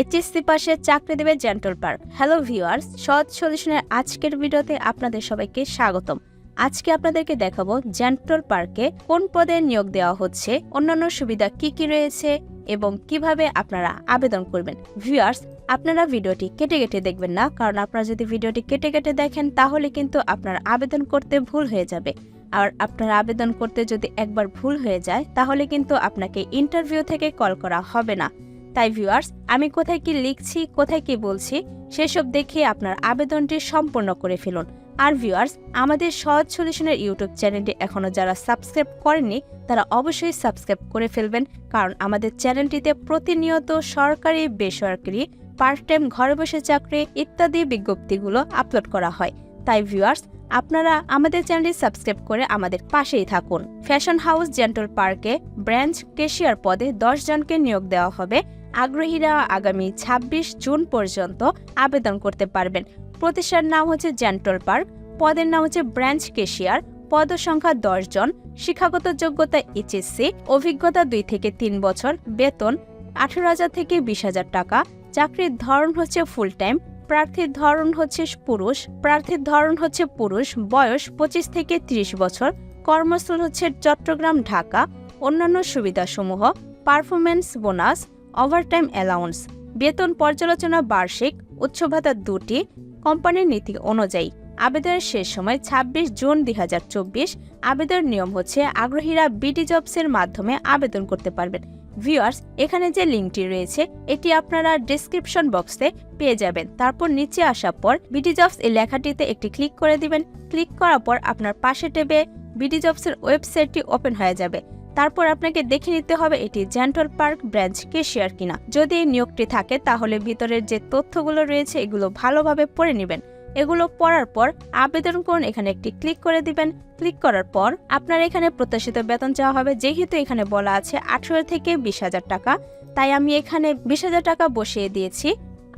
HSC পাশে চাকরি দেবে জেন্টল পার্ক। হ্যালো ভিউয়ার্স সৎ সলিউশনের আজকের ভিডিওতে আপনাদের সবাইকে স্বাগতম। আজকে আপনাদেরকে দেখাবো জেন্টল পার্কে কোন পদে নিয়োগ দেওয়া হচ্ছে, অন্যান্য সুবিধা কি কি রয়েছে এবং কীভাবে আপনারা আবেদন করবেন। ভিউয়ার্স আপনারা ভিডিওটি কেটে কেটে দেখবেন না, কারণ আপনারা যদি ভিডিওটি কেটে কেটে দেখেন, তাহলে কিন্তু আপনার আবেদন করতে ভুল হয়ে যাবে। আর আপনার আবেদন করতে যদি একবার ভুল হয়ে যায়, তাহলে কিন্তু আপনাকে ইন্টারভিউ থেকে কল করা হবে না। তাই ভিউয়ার্স আমি কোথায় কি লিখছি, কোথায় কি বলছি, সেসব দেখে আপনার আবেদনটি সম্পূর্ণ করে ফেলুন। আর ভিউয়ার্স আমাদের সহজ সলিউশনের ইউটিউব চ্যানেলটি এখনও যারা সাবস্ক্রাইব করেননি, তারা অবশ্যই সাবস্ক্রাইব করে ফেলবেন, কারণ আমাদের চ্যানেলটিতে প্রতিনিয়ত সরকারি, বেসরকারি পার্ট টাইম ঘরে বসে চাকরি ইত্যাদি বিজ্ঞপ্তিগুলো আপলোড করা হয়। তাই ভিউয়ার্স আপনারা আমাদের চ্যানেলটি সাবস্ক্রাইব করে আমাদের পাশেই থাকুন। ফ্যাশন হাউস, জেন্টল পার্কে, ব্রাঞ্চ কেশিয়ার পদে দশ জনকে নিয়োগ দেওয়া হবে। আগ্রহীরা আগামী ২৬ জুন পর্যন্ত আবেদন করতে পারবেন। প্রতিষ্ঠার নাম হচ্ছে জেন্টল পার্ক, পদের নাম হচ্ছে ব্রাঞ্চ কেশিয়ার, পদ সংখ্যা জন, শিক্ষাগত যোগ্যতা এইচএসসি, অভিজ্ঞতা দুই থেকে তিন বছর, বেতন আঠেরো হাজার থেকে বিশ হাজার টাকা, চাকরির ধরন হচ্ছে ফুল টাইম প্রার্থীর ধরন হচ্ছে পুরুষ, প্রার্থীর ধরন হচ্ছে পুরুষ, বয়স পঁচিশ থেকে ৩০ বছর, কর্মস্থল হচ্ছে চট্টগ্রাম, ঢাকা, অন্যান্য সুবিধাসমূহ পারফরমেন্স বোনাস ওভারটাইম অ্যালাউন্স, বেতন পর্যালোচনা বার্ষিক উচ্চ ভাতা দুটি, কোম্পানির নীতি অনুযায়ী। আবেদনের শেষ সময় ২৬ জুন দুই হাজার চব্বিশ। আবেদনের নিয়ম হচ্ছে আগ্রহীরা বিডি জবসের মাধ্যমে আবেদন করতে পারবেন। ভিউয়ার্স, এখানে যে লিঙ্কটি রয়েছে, এটি আপনারা ডেসক্রিপশন বক্সে পেয়ে যাবেন। তারপর নিচে আসার পর বিডি জবস এই লেখাটিতে একটি ক্লিক করে দিবেন। ক্লিক করার পর আপনার পাশে টেবে বিডি জবসের ওয়েবসাইটটি ওপেন হয়ে যাবে। তারপর আপনাকে দেখে নিতে হবে এটি জেন্টল পার্ক ব্রাঞ্চ কেশিয়ার কিনা। যদি এই নিয়োগটি থাকে, তাহলে ভিতরের যে তথ্যগুলো রয়েছে, এগুলো ভালোভাবে পড়ে নেবেন। এগুলো পড়ার পর আবেদন করুন, এখানে একটি ক্লিক করে দিবেন। ক্লিক করার পর আপনার এখানে প্রত্যাশিত বেতন চাওয়া হবে। যেহেতু এখানে বলা আছে আঠেরো থেকে বিশ হাজার টাকা, তাই আমি এখানে বিশ হাজার টাকা বসিয়ে দিয়েছি।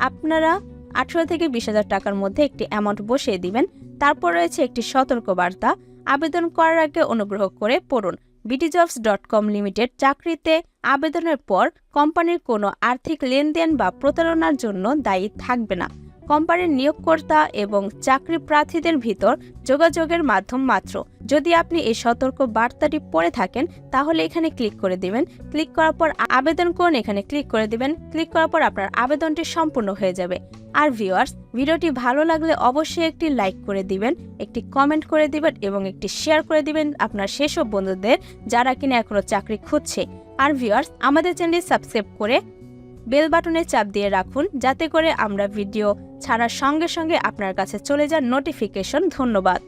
আপনারা আঠেরো থেকে বিশ হাজার টাকার মধ্যে একটি অ্যামাউন্ট বসিয়ে দিবেন। তারপর রয়েছে একটি সতর্ক বার্তা আবেদন করার আগে অনুগ্রহ করে পড়ুন। বিটিজবস ডট কম লিমিটেড চাকরিতে আবেদনের পর কোম্পানির কোনো আর্থিক লেনদেন বা প্রতারণার জন্য দায়ী থাকবে না। কোম্পানির নিয়োগকর্তা এবং চাকরি প্রার্থীদের ভিতর যোগাযোগের মাধ্যম মাত্র। যদি আপনি এই সতর্ক বার্তাটি পড়ে থাকেন, তাহলে এখানে ক্লিক করে দিবেন। ক্লিক করার পর আবেদন করুন, এখানে ক্লিক করে দিবেন। ক্লিক করার পর আপনার আবেদনটি সম্পূর্ণ হয়ে যাবে। আর ভিউয়ার্স, ভিডিওটি ভালো লাগলে অবশ্যই একটি লাইক করে দিবেন, একটি কমেন্ট করে দিবেন এবং একটি শেয়ার করে দিবেন আপনার সেসব বন্ধুদের যারা কিনা এখনও চাকরি খুঁজছে। আর ভিউয়ার্স, আমাদের চ্যানেলটি সাবস্ক্রাইব করে বেল বাটনে চাপ দিয়ে রাখুন, যাতে করে আমরা ভিডিও ছাড়ার সঙ্গে সঙ্গে আপনার কাছে চলে যান নোটিফিকেশন ধন্যবাদ।